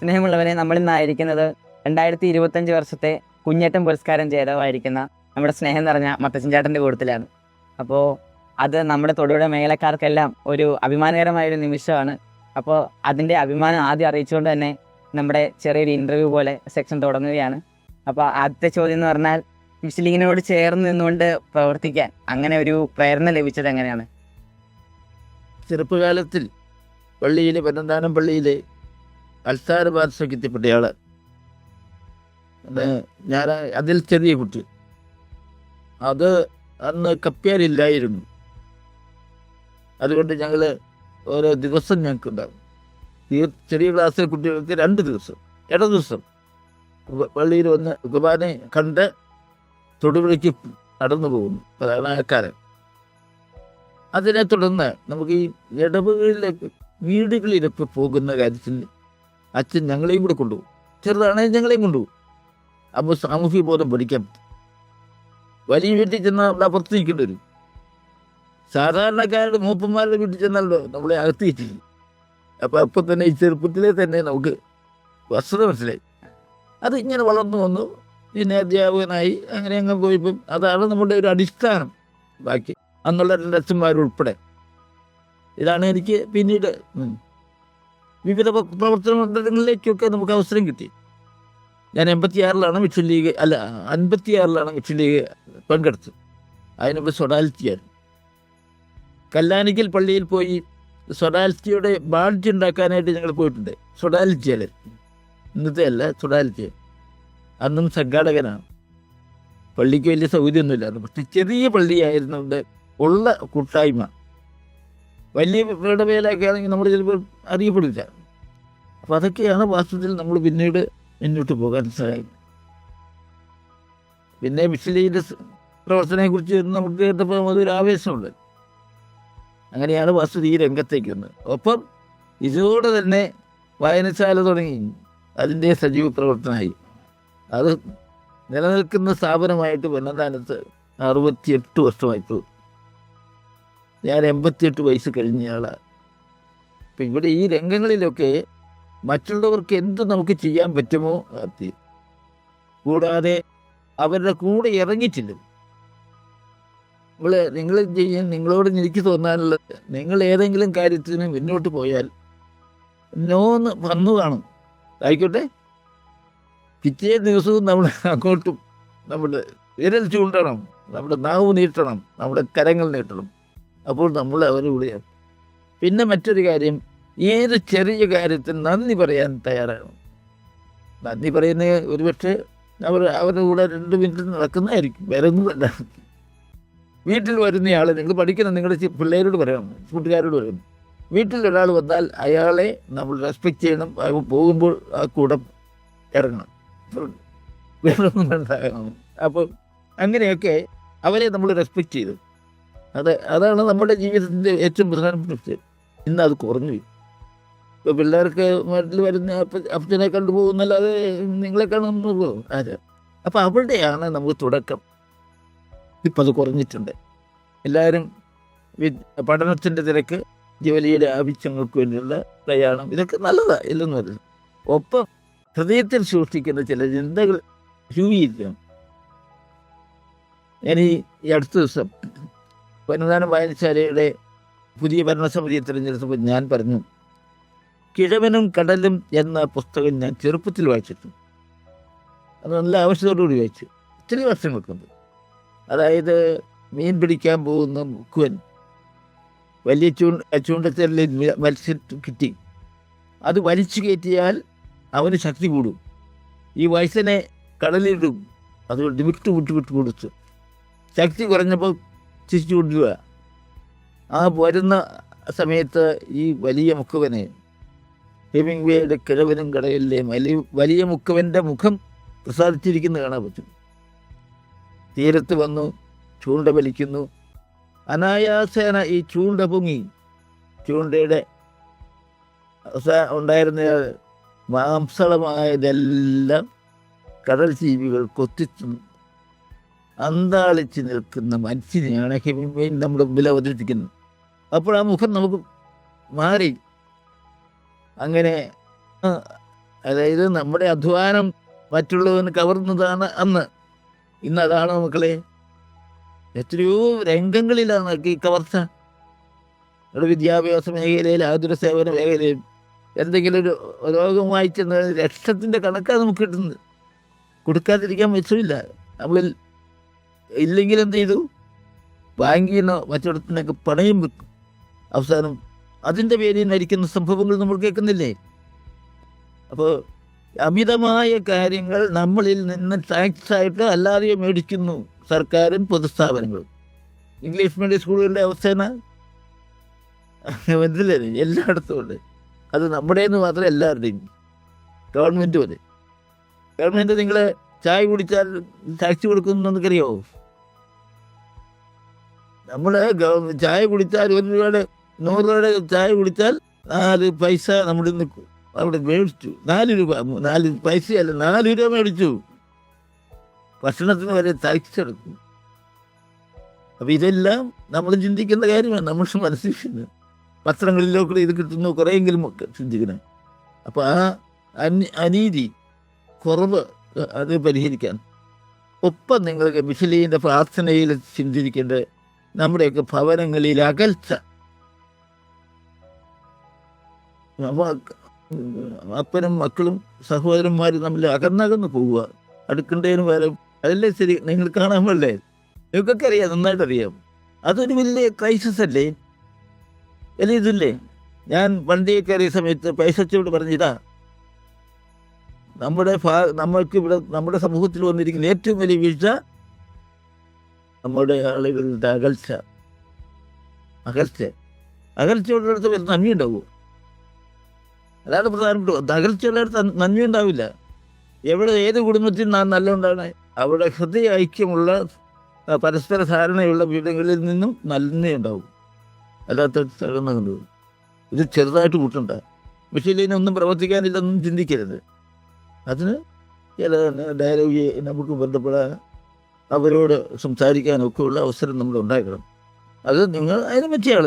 സ്നേഹമുള്ളവരെ നമ്മൾ ഇന്നായിരിക്കുന്നത് രണ്ടായിരത്തി ഇരുപത്തഞ്ച് വർഷത്തെ കുഞ്ഞേറ്റം പുരസ്കാരം ജേതാവായിരിക്കുന്ന നമ്മുടെ സ്നേഹം നിറഞ്ഞ മത്തച്ചൻ ചേട്ടന്റെ കൂട്ടത്തിലാണ്. അപ്പോൾ അത് നമ്മുടെ തൊടുപുഴ മേലക്കാർക്കെല്ലാം ഒരു അഭിമാനകരമായ ഒരു നിമിഷമാണ്. അപ്പോൾ അതിന്റെ അഭിമാനം ആദ്യം അറിയിച്ചുകൊണ്ട് തന്നെ നമ്മുടെ ചെറിയൊരു ഇന്റർവ്യൂ പോലെ സെക്ഷൻ തുടങ്ങുകയാണ്. അപ്പോൾ ആദ്യത്തെ ചോദ്യം എന്ന് പറഞ്ഞാൽ മുസ്ലിങ്ങിനോട് ചേർന്ന് നിന്നുകൊണ്ട് പ്രവർത്തിക്കാൻ അങ്ങനെ ഒരു പ്രേരണ ലഭിച്ചത് എങ്ങനെയാണ്? ചെറുപ്പകാലത്തിൽ പള്ളിയിൽ പരന്താനം പള്ളിയിലെ അൽസാര എത്തിപ്പെട്ടയാൾ ഞാൻ അതിൽ ചെറിയ കുട്ടി. അത് അന്ന് കപ്പ്യാരില്ലായിരുന്നു അതുകൊണ്ട് ഞങ്ങൾ ഓരോ ദിവസം ഞങ്ങൾക്ക് ഉണ്ടാകും ചെറിയ ക്ലാസ്സിലെ കുട്ടികൾക്ക് രണ്ട് ദിവസം ഇട ദിവസം. പള്ളിയിൽ വന്ന് കുർബാനെ കണ്ട് തൊടുപുഴയ്ക്ക് നടന്നു പോകുന്നു പ്രധാനക്കാരൻ. അതിനെ തുടർന്ന് നമുക്ക് ഈ ഇടവുകളിലേക്ക് വീടുകളിലൊക്കെ പോകുന്ന കാര്യത്തിൽ അച്ഛൻ ഞങ്ങളെയും കൂടെ കൊണ്ടുപോകും. ചെറുതാണെങ്കിൽ ഞങ്ങളെയും കൊണ്ടുപോകും. അപ്പോൾ സാമൂഹ്യ ബോധം പഠിക്കാൻ പറ്റും. വലിയ വീട്ടിൽ ചെന്നാൽ അവിടെ അപ്പുറത്ത് നിൽക്കേണ്ടി വരും. സാധാരണക്കാരുടെ മൂപ്പന്മാരുടെ വീട്ടിൽ ചെന്നാലോ നമ്മളെ അകത്തിയിട്ടില്ല അപ്പോൾ അപ്പം തന്നെ ഈ ചെറുപ്പത്തിലെ തന്നെ നമുക്ക് വസ്തുത മനസ്സിലായി. അത് ഇങ്ങനെ വളർന്നു വന്നു. പിന്നെ അധ്യാപകനായി അങ്ങനെ അങ്ങ് പോയപ്പം അതാണ് നമ്മുടെ ഒരു അടിസ്ഥാനം. ബാക്കി അന്നുള്ള രണ്ട് അച്ഛന്മാരുൾപ്പെടെ. ഇതാണ് എനിക്ക് പിന്നീട് വിവിധ പ്ര- പ്രവർത്തന മണ്ഡലങ്ങളിലേക്കൊക്കെ നമുക്ക് അവസരം കിട്ടി. ഞാൻ എൺപത്തിയാറിലാണ് മിഷൻ ലീഗ് അല്ല അൻപത്തിയാറിലാണ് മിഷൻ ലീഗ് പങ്കെടുത്തത്. അതിനുമ്പ് സൊഡാലിറ്റിയായിരുന്നു. കല്ലാനിക്കൽ പള്ളിയിൽ പോയി സൊഡാലിറ്റിയുടെ ബാഡ്ജ് ഉണ്ടാക്കാനായിട്ട് ഞങ്ങൾ പോയിട്ടുണ്ട്. സൊഡാലിറ്റിയല്ലേ? ഇന്നത്തെ അല്ല സൊഡാലിറ്റി അന്നും സംഘാടകനാണ്. പള്ളിക്ക് വലിയ സൗകര്യമൊന്നുമില്ലായിരുന്നു. പക്ഷെ ചെറിയ പള്ളിയായിരുന്നുകൊണ്ട് ഉള്ള കൂട്ടായ്മ വലിയ ഇടവേലൊക്കെ ആണെങ്കിൽ നമ്മൾ ചിലപ്പോൾ അറിയപ്പെടില്ല. അപ്പോൾ അതൊക്കെയാണ് വാസ്തവത്തിൽ നമ്മൾ പിന്നീട് മുന്നോട്ട് പോകാൻ സഹായിക്കുന്നത്. പിന്നെ മിസ്ലിയുടെ പ്രവർത്തനത്തെക്കുറിച്ച് നമുക്ക് കേട്ടപ്പോൾ അതൊരു ആവേശമുണ്ട്. അങ്ങനെയാണ് വസ്തു ഈ രംഗത്തേക്ക് വന്നത്. ഒപ്പം ഇതോടെ തന്നെ വായനശാല തുടങ്ങി. അതിന്റെ സജീവ പ്രവർത്തനമായി. അത് നിലനിൽക്കുന്ന സ്ഥാപനമായിട്ട് വന്നതാനത്ത് അറുപത്തിയെട്ട് വർഷമായിട്ടു ഞാൻ എൺപത്തിയെട്ട് വയസ്സ് കഴിഞ്ഞയാളാണ് അപ്പം ഇവിടെ ഈ രംഗങ്ങളിലൊക്കെ മറ്റുള്ളവർക്ക് എന്ത് നമുക്ക് ചെയ്യാൻ പറ്റുമോ അത് കൂടാതെ അവരുടെ കൂടെ ഇറങ്ങിയിട്ടില്ല നിങ്ങൾ നിങ്ങൾ ചെയ്യാൻ നിങ്ങളോട് എനിക്ക് തോന്നാനുള്ളത് നിങ്ങൾ ഏതെങ്കിലും കാര്യത്തിന് മുന്നോട്ട് പോയാൽ നോന്ന് വന്നു കാണും. ആയിക്കോട്ടെ? പിറ്റേ ദിവസവും നമ്മൾ അങ്ങോട്ടും നമ്മുടെ വിരൽ ചൂണ്ടണം. നമ്മുടെ നാവ് നീട്ടണം. നമ്മുടെ കരങ്ങൾ നീട്ടണം. അപ്പോൾ നമ്മൾ അവരുടെ പിന്നെ മറ്റൊരു കാര്യം ഏത് ചെറിയ കാര്യത്തിൽ നന്ദി പറയാൻ തയ്യാറാണ് നന്ദി പറയുന്ന ഒരുപക്ഷെ അവർ അവരുടെ കൂടെ രണ്ട് മിനിറ്റ് നടക്കുന്നതായിരിക്കും വേറെ ഒന്നുമല്ല. വീട്ടിൽ വരുന്നയാൾ നിങ്ങൾ പഠിക്കണം നിങ്ങളുടെ പിള്ളേരോട് പറയണം കൂട്ടുകാരോട് പറയണം. വീട്ടിൽ ഒരാൾ വന്നാൽ അയാളെ നമ്മൾ റെസ്പെക്റ്റ് ചെയ്യണം അയാൾ പോകുമ്പോൾ ആ കൂടെ ഇറങ്ങണം. വേറൊന്നും മനസ്സിലാകണം അപ്പോൾ അങ്ങനെയൊക്കെ അവരെ നമ്മൾ റെസ്പെക്റ്റ് ചെയ്തു. അത് അതാണ് നമ്മുടെ ജീവിതത്തിന്റെ ഏറ്റവും പ്രധാനപ്പെട്ട വിഷയം ഇന്ന് അത് കുറഞ്ഞു ഇപ്പോൾ പിള്ളേർക്ക് വീട്ടിൽ വരുന്ന അപ്പ- കണ്ടു കണ്ടുപോകുന്നല്ലാതെ നിങ്ങളെ കാണുന്നുള്ളൂ ആര് അപ്പോൾ അവിടെയാണ് നമുക്ക് തുടക്കം. ഇപ്പം അത് കുറഞ്ഞിട്ടുണ്ട്. എല്ലാവരും പഠനത്തിന്റെ തിരക്ക് ജോലിയുടെ ആവശ്യങ്ങൾക്ക് വേണ്ടിയുള്ള പ്രയാണം ഇതൊക്കെ നല്ലതാണ് ഇല്ലെന്നല്ല ഒപ്പം ഹൃദയത്തിൽ സൂക്ഷിക്കുന്ന ചില ചിന്തകൾ രൂപീകരിക്കണം. ഈ ഈ അടുത്ത ദിവസം വനദാന വായനശാലയുടെ പുതിയ ഭരണസമിതി തിരഞ്ഞെടുത്തപ്പോൾ ഞാൻ പറഞ്ഞു കിഴവനും കടലും എന്ന പുസ്തകം ഞാൻ ചെറുപ്പത്തിൽ വായിച്ചിട്ടുണ്ട് അത് നല്ല ആവശ്യത്തോടുകൂടി വായിച്ചു. ഒത്തിരി വർഷങ്ങൾക്കുണ്ട് അതായത് മീൻ പിടിക്കാൻ പോകുന്ന മുക്കുവൻ വലിയ ചൂ ചൂണ്ടച്ചലിൽ മത്സ്യം കിട്ടി. അത് വലിച്ചു കയറ്റിയാൽ അവന് ശക്തി കൂടും. ഈ വയസ്സിനെ കടലിടും. അതുകൊണ്ട് വിട്ടു വിട്ടു വിട്ടു കൊടുത്തു. ശക്തി കുറഞ്ഞപ്പോൾ തിരിച്ചു ആ വരുന്ന സമയത്ത് ഈ വലിയ മുക്കുവനെ ഹെമിംഗ്വേയുടെ കിഴവനും കടയിലെ വലിയ വലിയ മുക്കുവന്റെ മുഖം പ്രസാദിച്ചിരിക്കുന്നത് കാണാൻ പറ്റും. തീരത്ത് വന്നു ചൂണ്ട വലിക്കുന്നു. അനായാസേന ഈ ചൂണ്ട പൊങ്ങി. ചൂണ്ടയുടെ ഉണ്ടായിരുന്ന മാംസളമായതെല്ലാം കടൽ ജീവികൾ കൊത്തിത്തുന്നു അന്താളിച്ച് നിൽക്കുന്ന മനുഷ്യനെയാണ് ഹിമിമയിൽ നമ്മുടെ മുമ്പിൽ അവതരിപ്പിക്കുന്നത്. അപ്പോൾ ആ മുഖം നമുക്ക് മാറി. അങ്ങനെ അതായത് നമ്മുടെ അധ്വാനം മറ്റുള്ളവന് കവർന്നതാണ് അന്ന്. ഇന്ന് അതാണ് മക്കളെ എത്രയോ രംഗങ്ങളിലാണ് ഈ കവർച്ച. നമ്മുടെ വിദ്യാഭ്യാസ മേഖലയിൽ ആതുര സേവന മേഖലയിൽ എന്തെങ്കിലും ഒരു രോഗം വായിച്ചെന്ന് ലക്ഷത്തിന്റെ കണക്കാണ് നമുക്ക് കിട്ടുന്നത്. കൊടുക്കാതിരിക്കാൻ വെച്ചില്ല നമ്മളിൽ ഇല്ലെങ്കിൽ എന്ത് ചെയ്തു? ബാങ്കിൽ നിന്ന് മറ്റിടത്തുനിന്നൊക്കെ പണയം വെക്കും അവസാനം അതിന്റെ പേരിൽ നരിക്കുന്ന സംഭവങ്ങൾ നമ്മൾ കേൾക്കുന്നില്ലേ? അപ്പോൾ അമിതമായ കാര്യങ്ങൾ നമ്മളിൽ നിന്ന് ടാക്സ് ആയിട്ട് മേടിക്കുന്നു സർക്കാരും പൊതുസ്ഥാപനങ്ങളും. ഇംഗ്ലീഷ് മീഡിയം സ്കൂളുകളുടെ അവസ്ഥ എന്തില്ലേ എല്ലായിടത്തും ഉണ്ട്. അത് നമ്മുടെ നിന്ന് മാത്രം എല്ലാവരുടെയും. ഗവൺമെന്റ് പോലെ ഗവൺമെന്റ് നിങ്ങൾ ചായ കുടിച്ചാൽ ടാക്സ് കൊടുക്കുന്നു നമുക്കറിയാമോ നമ്മൾ ചായ കുടിച്ചാൽ ഒരു രൂപയുടെ നൂറ് രൂപയുടെ ചായ കുടിച്ചാൽ നാല് പൈസ നമ്മുടെ നിൽക്കും. അവിടെ മേടിച്ചു. നാല് രൂപ നാല് പൈസയല്ല നാല് രൂപ മേടിച്ചു. ഭക്ഷണത്തിന് വരെ തയ്ച്ചെടുക്കും. അപ്പം ഇതെല്ലാം നമ്മൾ ചിന്തിക്കുന്ന കാര്യമാണ്. നമ്മൾ മനസ്സിലാക്കുന്നത് പത്രങ്ങളിലൊക്കെ ഇത് കിട്ടുന്നു കുറേയെങ്കിലും ചിന്തിക്കണം. അപ്പോൾ ആ അനി അനീതി കുറവ് അത് പരിഹരിക്കാൻ. ഒപ്പം നിങ്ങൾക്ക് മിഷലീന്റെ പ്രാർത്ഥനയിൽ ചിന്തിക്കേണ്ട നമ്മുടെയൊക്കെ ഭവനങ്ങളിൽ അകൽച്ച. അപ്പനും മക്കളും സഹോദരന്മാരും തമ്മിൽ അകന്നകന്ന് പോവുക. അടുക്കേണ്ടതിന് പകരം അതല്ലേ ശരി? നിങ്ങൾ കാണാൻ പറ്റേ നിങ്ങൾക്കൊക്കെ അറിയാം നന്നായിട്ട് അറിയാം. അതൊരു വലിയ ക്രൈസിസ് അല്ലേ? അല്ലേ ഇതില്ലേ? ഞാൻ വണ്ടിയിൽ കയറിയ സമയത്ത് പൈസച്ചോട് പറഞ്ഞിതാ നമ്മുടെ ഭാ നമ്മൾക്ക് ഇവിടെ നമ്മുടെ സമൂഹത്തിൽ വന്നിരിക്കുന്ന ഏറ്റവും വലിയ വീഴ്ച നമ്മുടെ ആളുകളുടെ അകൽച്ച. അകൽച്ച. അകൽച്ചയുള്ളിടത്ത് നന്മ ഉണ്ടാവുമോ അതാണ് പ്രധാനപ്പെട്ട അകൽച്ചയുള്ളിടത്ത് നന്മ ഉണ്ടാവില്ല എവിടെ ഏത് കുടുംബത്തിൽ നാം നല്ല ഉണ്ടാണ് അവിടെ ഹൃദയ ഐക്യമുള്ള പരസ്പര ധാരണയുള്ള വീടുകളിൽ നിന്നും നന്മയുണ്ടാവും അല്ലാത്ത തകർന്നു ഇത് ചെറുതായിട്ട് കൂട്ടണ്ട. പക്ഷേ ഇതിനൊന്നും പ്രവർത്തിക്കാനില്ലെന്നും ചിന്തിക്കരുത്. അതിന് ചില ഡയലോഗ് നമുക്ക് ബന്ധപ്പെടാൻ അവരോട് സംസാരിക്കാനൊക്കെ ഉള്ള അവസരം നമ്മൾ ഉണ്ടാക്കണം. അത് നിങ്ങൾ അതിനെ പറ്റിയ ആൾ.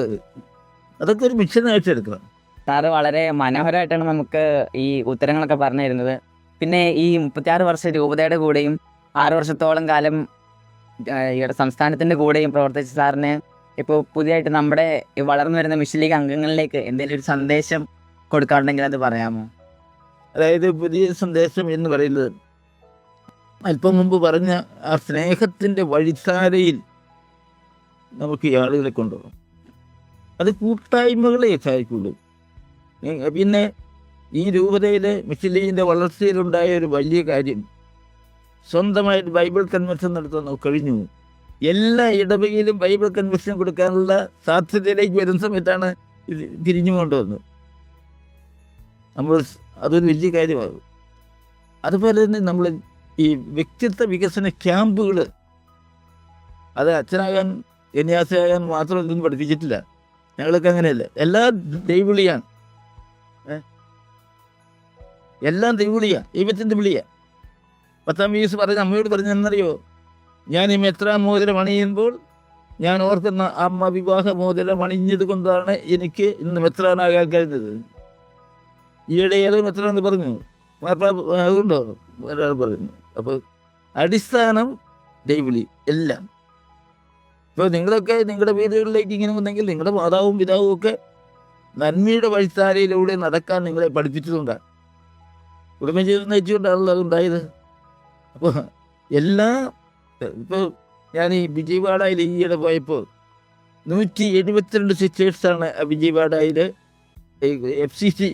അതൊക്കെ ഒരു മിഷനായിട്ട് എടുക്കണം. സാറ് വളരെ മനോഹരമായിട്ടാണ് നമുക്ക് ഈ ഉത്തരങ്ങളൊക്കെ പറഞ്ഞു തരുന്നത്. പിന്നെ ഈ മുപ്പത്തിയാറ് വർഷം രൂപതയുടെ കൂടെയും ആറ് വർഷത്തോളം കാലം സംസ്ഥാനത്തിന്റെ കൂടെയും പ്രവർത്തിച്ച സാറിന് ഇപ്പോൾ പുതിയതായിട്ട് നമ്മുടെ വളർന്നു വരുന്ന മിഷൻ ലീഗ് അംഗങ്ങളിലേക്ക് എന്തെങ്കിലും ഒരു സന്ദേശം കൊടുക്കാറുണ്ടെങ്കിൽ അത് പറയാമോ? അതായത് പുതിയ സന്ദേശം എന്ന് പറയുന്നത് അല്പം മുമ്പ് പറഞ്ഞ ആ സ്നേഹത്തിന്റെ വഴിത്താരയിൽ നമുക്ക് ഈ ആളുകളെ കൊണ്ടുപോകണം അത് കൂട്ടായ്മകളെ സഹായിക്കുള്ളൂ പിന്നെ ഈ രൂപതയിലെ മിഷിലീന്റെ വളർച്ചയിലുണ്ടായ ഒരു വലിയ കാര്യം സ്വന്തമായിട്ട് ബൈബിൾ കൺവെൻഷൻ നടത്താൻ കഴിഞ്ഞു. എല്ലാ ഇടവകയിലും ബൈബിൾ കൺവെൻഷൻ കൊടുക്കാനുള്ള സാധ്യതയിലേക്ക് വരുന്ന സമയത്താണ് ഇത് തിരിഞ്ഞു കൊണ്ടുവന്നത് നമ്മൾ അതൊരു വലിയ കാര്യമാകും. അതുപോലെ തന്നെ നമ്മൾ ഈ വ്യക്തിത്വ വികസന ക്യാമ്പുകൾ. അത് അച്ഛനാകാൻ എന്യാസയാകാൻ മാത്രം ഇതൊന്നും പഠിപ്പിച്ചിട്ടില്ല. ഞങ്ങളൊക്കെ അങ്ങനെയല്ല? എല്ലാ ദൈവിളിയാണ് ഏ? എല്ലാം ദൈവവിളിയാണ് ദൈവത്തിന്റെ വിളിയാണ് പത്താം വയസ്സ് പറഞ്ഞ അമ്മയോട് പറഞ്ഞെന്നറിയോ ഞാൻ ഈ മെത്രാ മോതിരം അണിയുമ്പോൾ ഞാൻ ഓർക്കുന്ന അമ്മ വിവാഹ മോതിരം അണിഞ്ഞത് കൊണ്ടാണ് എനിക്ക് ഇന്ന് മെത്രാനാകാൻ കഴിഞ്ഞത്. ഈയിടെ ഏതോ മെത്രാന്ന് പറഞ്ഞു. അതുകൊണ്ടോ ഒരാൾ പറയുന്നു. അപ്പോൾ അടിസ്ഥാനം ദൈവലി എല്ലാം. ഇപ്പോൾ നിങ്ങളൊക്കെ നിങ്ങളുടെ വീടുകളിലേക്ക് ഇങ്ങനെ വന്നെങ്കിൽ നിങ്ങളുടെ മാതാവും പിതാവും ഒക്കെ നന്മയുടെ വഴിത്താരയിലൂടെ നടക്കാൻ നിങ്ങളെ പഠിപ്പിച്ചതുകൊണ്ടാണ് കുടുംബജീവിതം നയിച്ചുകൊണ്ടാണല്ലോ അതുണ്ടായത്. അപ്പോൾ എല്ലാ ഇപ്പോൾ ഞാൻ ഈ വിജയവാഡയിൽ ഈയിടെ പോയപ്പോൾ നൂറ്റി എഴുപത്തിരണ്ട് സിസ്റ്റേഴ്സാണ് വിജയവാഡയിൽ എഫ് സി സി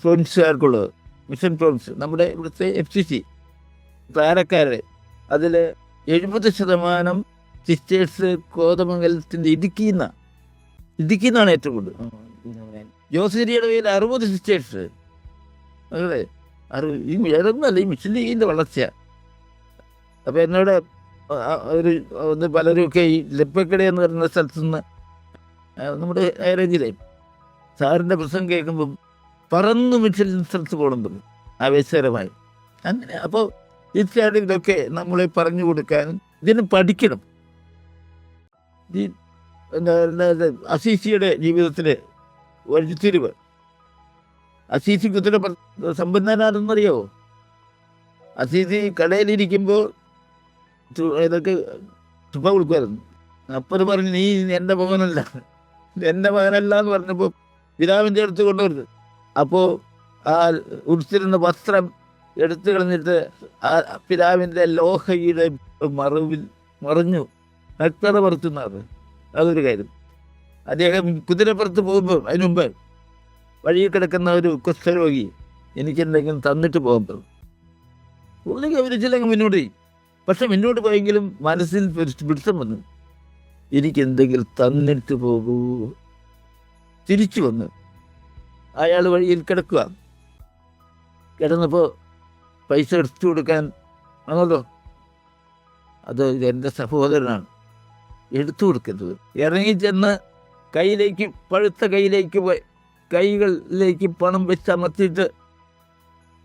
ഫ്രോൺസുകാർക്കുള്ളത് മിഷൻ ഫ്രോൺസ് നമ്മുടെ ഇവിടുത്തെ എഫ് സി സി പാരക്കാരുടെ അതിൽ എഴുപത് ശതമാനം സിസ്റ്റേഴ്സ് കോതമംഗലത്തിന്റെ ഇടുക്കിന്ന ഇടുക്കിന്നാണ് ഏറ്റവും കൂടുതൽ. ജോസേരിയുടെ പേരിൽ അറുപത് സിസ്റ്റേഴ്സ്. അതെ. അറു ഈ വേറൊന്നുമല്ല ഈ മിഷൻ ലീഗിന്റെ വളർച്ച അപ്പോൾ എന്നോട് ഒരു ഒന്ന് പലരുമൊക്കെ ഈ ലെപ്പക്കട എന്ന് പറയുന്ന സ്ഥലത്തു നിന്ന് ആ, നമ്മുടെ ഹൈറേഞ്ചിലെ സാറിന്റെ പ്രസംഗം കേൾക്കുമ്പം പറന്നു മിഷൻ സ്ഥലത്ത് പോകണം ആവേശകരമായി. അങ്ങനെ അപ്പോൾ തീർച്ചയായിട്ടും ഇതൊക്കെ നമ്മളെ പറഞ്ഞു കൊടുക്കാനും ഇതിന് പഠിക്കണം. ഈ അസീസിയുടെ ജീവിതത്തിലെ വഴിത്തിരിവ് അസീസി കുത്തിരി സമ്പന്നനാണെന്നറിയോ അസീസി കടയിലിരിക്കുമ്പോൾ ഇതൊക്കെ തുപ്പ കൊടുക്കുമായിരുന്നു. അപ്പത് പറഞ്ഞു നീ എന്റെ മകനല്ല. എന്റെ മകനല്ല എന്ന് പറഞ്ഞപ്പോൾ പിതാവിന്റെ അടുത്ത് കൊണ്ടുവരുന്നത് അപ്പോൾ ആ ഉടുത്തിരുന്ന വസ്ത്രം എടുത്തു കളഞ്ഞിട്ട് ആ പിതാവിന്റെ ലോഹയുടെ മറവിൽ മറിഞ്ഞു. നഗ്നത പറത്തുന്നത് അതൊരു കാര്യം. അദ്ദേഹം കുതിരപ്പുറത്ത് പോകുമ്പോൾ അതിനു മുമ്പ് വഴിയിൽ കിടക്കുന്ന ഒരു കുഷ്ഠരോഗി എനിക്ക് എന്തെങ്കിലും തന്നിട്ട് പോകുമ്പോൾ ഒന്നും ഗൗരവിച്ചില്ലെങ്കിൽ മുന്നോട്ട് പോയി. പക്ഷെ മുന്നോട്ട് പോയെങ്കിലും മനസ്സിൽ പിടിച്ചം വന്നു. എനിക്ക് എന്തെങ്കിലും തന്നിട്ട് പോകൂ. തിരിച്ചു വന്നു. അയാൾ വഴിയിൽ കിടക്കുക. കിടന്നപ്പോൾ പൈസ എടുത്തു കൊടുക്കാൻ ആണല്ലോ. അത് എന്റെ സഹോദരനാണ്. എടുത്തു കൊടുക്കരുത്. ഇറങ്ങിച്ചെന്ന് കയ്യിലേക്ക് പഴുത്ത കയ്യിലേക്ക് പോയി. കൈകളിലേക്ക് പണം വെച്ച് അമർത്തിയിട്ട്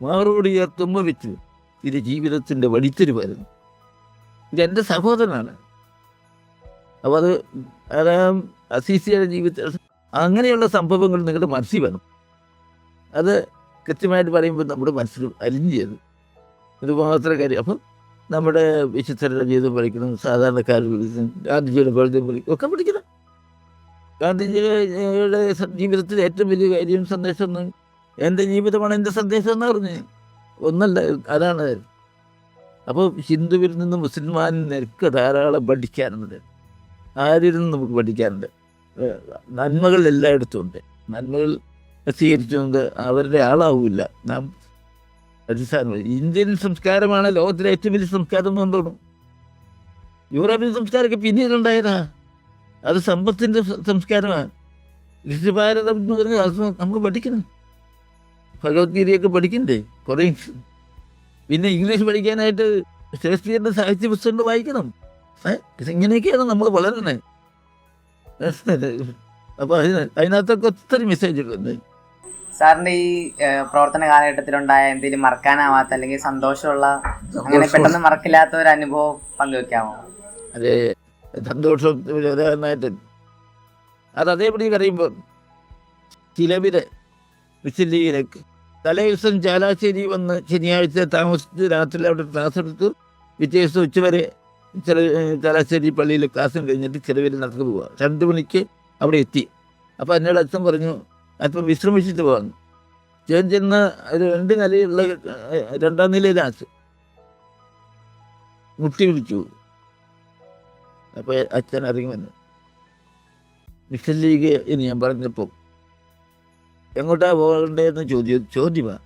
മാറോട് ചേർത്തുമ്പ വെച്ചു. ഇത് ജീവിതത്തിന്റെ വഴിത്തിരിവായിരുന്നു. ഇതെന്റെ സഹോദരനാണ്. അപ്പോൾ അത് അതാ അസീസിയുടെ ജീവിതത്തിൽ അങ്ങനെയുള്ള സംഭവങ്ങൾ നിങ്ങളുടെ മനസ്സിൽ വേണം അത് കൃത്യമായിട്ട് പറയുമ്പോൾ നമ്മുടെ മനസ്സിൽ അലിഞ്ഞു ചെയ്തു ഇത് മാത്രം കാര്യം. അപ്പം നമ്മുടെ വിശുദ്ധരുടെ ജീവിതം പഠിക്കണം സാധാരണക്കാർ പഠിക്കണം ഗാന്ധിജിയുടെ പഠിത്തം പഠിക്കണം ഒക്കെ പഠിക്കണം. ഗാന്ധിജിയുടെ ജീവിതത്തിൽ ഏറ്റവും വലിയ കാര്യം സന്ദേശം എന്ന് എന്റെ ജീവിതമാണ് എന്റെ സന്ദേശം എന്ന് പറഞ്ഞു. ഒന്നല്ല അതാണ്. അപ്പോൾ ഹിന്ദുവിൽ നിന്ന് മുസൽമാനിനൊക്കെ ധാരാളം പഠിക്കാനുണ്ട്. ആരിൽ നിന്ന് നമുക്ക് പഠിക്കാനുണ്ട്? നന്മകൾ എല്ലായിടത്തും ഉണ്ട്. നന്മകൾ സ്വീകരിച്ചുകൊണ്ട് അവരുടെ ആളാവില്ല. നാം അടിസ്ഥാനം ഇന്ത്യൻ സംസ്കാരമാണ് ലോകത്തിലെ ഏറ്റവും വലിയ സംസ്കാരം എന്ന് തോന്നുന്നു. യൂറോപ്യൻ സംസ്കാരമൊക്കെ പിന്നീടുണ്ടായതാ. അത് സമ്പത്തിന്റെ സംസ്കാരമാണ്. ഋഷിഭാരതം എന്ന് പറഞ്ഞാൽ അത് നമുക്ക് പഠിക്കണം. ഭഗവത്ഗീതയൊക്കെ പഠിക്കണ്ടേ? കുറേ പിന്നെ ഇംഗ്ലീഷ് പഠിക്കാനായിട്ട് ഷേക്സ്പിയറിന്റെ സാഹിത്യ പുസ്തകങ്ങൾ വായിക്കണം. ഇങ്ങനെയൊക്കെയാണ് നമ്മൾ വളരണേ അപ്പോൾ അതിന് അതിനകത്തൊക്കെ ഒത്തിരി മെസ്സേജുകളുണ്ട് സാറിന്റെ ഈ പ്രവർത്തന കാലഘട്ടത്തിലുണ്ടായ എന്തെങ്കിലും മറക്കാനാവാത്ത അല്ലെങ്കിൽ സന്തോഷമുള്ള അങ്ങനെ പെട്ടെന്ന് മറക്കില്ലാത്ത ഒരു അനുഭവം പങ്കുവെക്കാമോ? അത് സന്തോഷം അത് അതേപടി പറയുമ്പോൾ ചിലവിൽ വിശദീകരക്ക്. തലേ ദിവസം ചാലാശ്ശേരി വന്ന് ശനിയാഴ്ച താമസിച്ച് രാത്രി അവിടെ ക്ലാസ് എടുത്തു. പിറ്റേ ദിവസം ഉച്ചവരെ ചില ചാലാശ്ശേരി പള്ളിയിൽ ക്ലാസ്സും കഴിഞ്ഞിട്ട് ചിലവിൽ നടന്നു പോവുക. രണ്ട് മണിക്ക് അവിടെ എത്തി. അപ്പോൾ എന്നോട് അച്ഛൻ പറഞ്ഞു അല്പം വിശ്രമിച്ചിട്ട് പോകാൻ ഞാൻ ചെന്ന് രണ്ട് നിലയുള്ള രണ്ടാം നിലയിലാണ് മുട്ടി വിളിച്ചു അപ്പോൾ അച്ഛൻ ഇറങ്ങി വന്നു. മിഷൻ ലീഗ് എന്ന് ഞാൻ പറഞ്ഞപ്പോൾ എങ്ങോട്ടാ പോകേണ്ടതെന്ന് ചോദ്യം ചോദ്യമാ.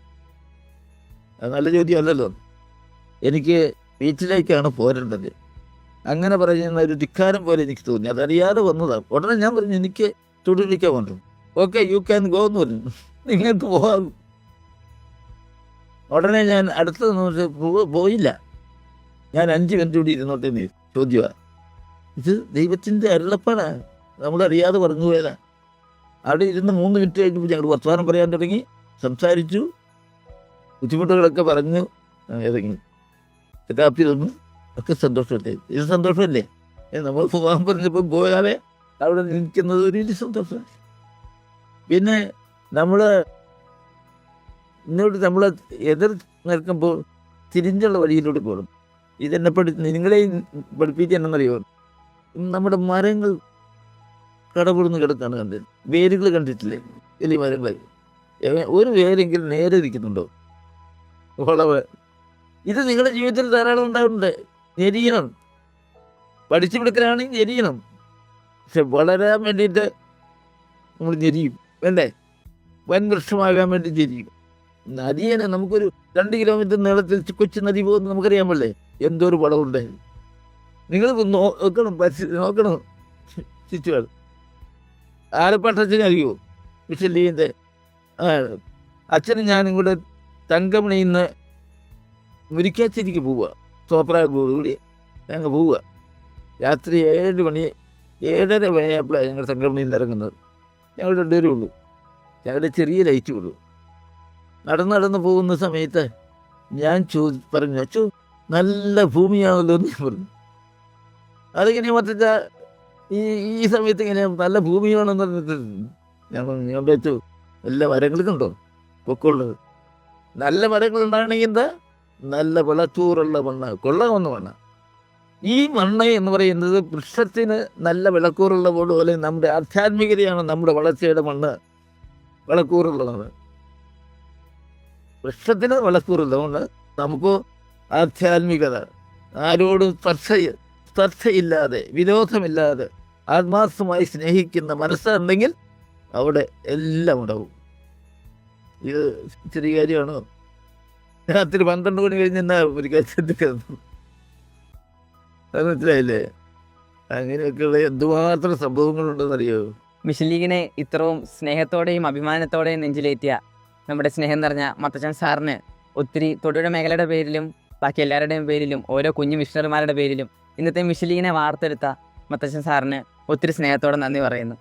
അത് നല്ല ചോദ്യമല്ലല്ലോ. എനിക്ക് ബീച്ചിലേക്കാണ് പോരേണ്ടത്. അങ്ങനെ പറയുന്ന ഒരു ധിക്കാരം പോലെ എനിക്ക് തോന്നി. അതറിയാതെ വന്നതാണ് ഉടനെ ഞാൻ പറഞ്ഞു എനിക്ക് തുടരിക്കാൻ കൊണ്ടു ഓക്കെ യു ക്യാൻ ഗോ എന്ന് നിങ്ങൾക്ക് പോകാം ഉടനെ ഞാൻ അടുത്ത പോയില്ല. ഞാൻ അഞ്ച് മിനിറ്റ് കൂടി ഇരുന്നോട്ടെ നീ ചോദ്യമാണ് ഇത് ദൈവത്തിന്റെ അരുളപ്പാടാണ് നമ്മളറിയാതെ പറഞ്ഞു പോയതാ. അവിടെ ഇരുന്ന് മൂന്ന് മിനിറ്റ് കഴിഞ്ഞപ്പോൾ ഞങ്ങൾ വർത്തമാനം പറയാൻ തുടങ്ങി. സംസാരിച്ചു. ബുദ്ധിമുട്ടുകളൊക്കെ പറഞ്ഞു. ഇറങ്ങി. കാപ്പി തന്നു. ഒക്കെ സന്തോഷമല്ലേ? ഇത് സന്തോഷമല്ലേ? നമ്മൾ പോകാൻ പറഞ്ഞപ്പോൾ പോയാലേ അവിടെ നിൽക്കുന്നത് ഒരു വലിയ സന്തോഷം. പിന്നെ നമ്മൾ ഇന്നോട്ട് നമ്മൾ എതിർ നിൽക്കുമ്പോൾ തിരിഞ്ഞുള്ള വഴിയിലൂടെ പോകണം ഇതെന്നെ പഠി നിങ്ങളെയും പഠിപ്പിക്കണമെന്നറിയോ നമ്മുടെ മരങ്ങൾ കടപുടുന്ന് കിടക്കാണ് കണ്ടത്. വേരുകൾ കണ്ടിട്ടില്ലേ? വലിയ മരങ്ങൾ. ഒരു വേരെങ്കിലും നേരെ ഇരിക്കുന്നുണ്ടോ? വളവ്. ഇത് നിങ്ങളുടെ ജീവിതത്തിൽ ധാരാളം ഉണ്ടാകുന്നുണ്ട് ഞെരിയണം. പഠിച്ചു പിടിക്കലാണെങ്കിൽ ഞെരിയണം. പക്ഷെ വളരാൻ വേണ്ടിയിട്ട് നമ്മൾ ഞെരിയും. വേണ്ടേ വൻ വൃക്ഷമാകാൻ വേണ്ടി ഞെരിയും നദിയെ നമുക്കൊരു രണ്ട് കിലോമീറ്റർ നീളത്തിൽ കൊച്ചു നദി പോകുന്നത് നമുക്കറിയാൻ പറ്റില്ലേ എന്തോ ഒരു വളമുണ്ട് നിങ്ങൾ നോക്കണം നോക്കണം. ചുറ്റുപാട് ആലപ്പാട്ടച്ഛനെ അറിയോ വിശല്ലീന്റെ ആ അച്ഛനും ഞാനും കൂടെ തങ്കമണിയിൽ നിന്ന് മുരിക്കാച്ചേരിക്ക് പോവുക തോപ്രാ കൂടി ഞങ്ങൾ പോവുക രാത്രി ഏഴ് മണി ഏഴര വരെയപ്പോഴാണ് ഞങ്ങൾ തങ്കമണിയിൽ നിന്ന് ഇറങ്ങുന്നത്. ഞങ്ങൾ രണ്ടുപേരും ഉള്ളൂ. ഞങ്ങളുടെ ചെറിയ ലൈറ്റ് ഉള്ളൂ. നടന്ന് നടന്ന് പോകുന്ന സമയത്ത് ഞാൻ ചോ പറഞ്ഞു അച്ചു നല്ല ഭൂമിയാണല്ലോ എന്ന് ഞാൻ പറഞ്ഞു. അതിങ്ങനെ മറ്റേ ഈ ഈ സമയത്ത് ഇങ്ങനെ നല്ല ഭൂമിയാണെന്ന് പറഞ്ഞിട്ട് ഞാൻ പറഞ്ഞു ഞാൻ വെച്ചു എല്ലാ മരങ്ങളും കണ്ടോ? പൊക്കമുള്ളത്. നല്ല മരങ്ങൾ ഉണ്ടാകണമെങ്കിൽ എന്താ? നല്ല വിളച്ചൂറുള്ള മണ്ണ് കൊള്ളാവുന്ന മണ്ണ്. ഈ മണ്ണ് എന്ന് പറയുന്നത് വൃക്ഷത്തിന് നല്ല വിളക്കൂറുള്ള പോലെ നമ്മുടെ ആധ്യാത്മികതയാണ് നമ്മുടെ വളർച്ചയുടെ മണ്ണ് വിളക്കൂറുള്ളതാണ് വൃക്ഷത്തിന് വിളക്കൂറുള്ളതുകൊണ്ട് നമുക്ക് ആധ്യാത്മികത ആരോടും സ്പർശ സ്പർശയില്ലാതെ വിരോധമില്ലാതെ ആത്മാർത്ഥമായി സ്നേഹിക്കുന്ന മനസ്സുണ്ടെങ്കിൽ അവിടെ എല്ലാം ഉണ്ടാവും. ഇത് ചെറിയ കാര്യമാണോ. രാത്രി പന്ത്രണ്ട് മണി കഴിഞ്ഞ് എന്നാ ഒരു കാര്യം അത് മനസ്സിലായില്ലേ? അങ്ങനെയൊക്കെയുള്ള എന്തുമാത്രം സംഭവങ്ങളുണ്ടെന്നറിയോ? മിഷൻ ലീഗിനെ ഇത്രയും സ്നേഹത്തോടെയും അഭിമാനത്തോടെയും നെഞ്ചിലേറ്റിയ നമ്മുടെ സ്നേഹം നിറഞ്ഞ മത്തച്ചൻ സാറിന് ഒത്തിരി തൊടുപുഴ മേഖലയുടെ പേരിലും ബാക്കി എല്ലാവരുടെയും പേരിലും ഓരോ കുഞ്ഞു മിഷണറിമാരുടെ പേരിലും ഇന്നത്തെ മിഷൻ ലീഗിനെ വാർത്തെടുത്ത മത്തച്ചൻ സാറിന് ഒത്തിരി സ്നേഹത്തോടെ നന്ദി പറയുന്നു.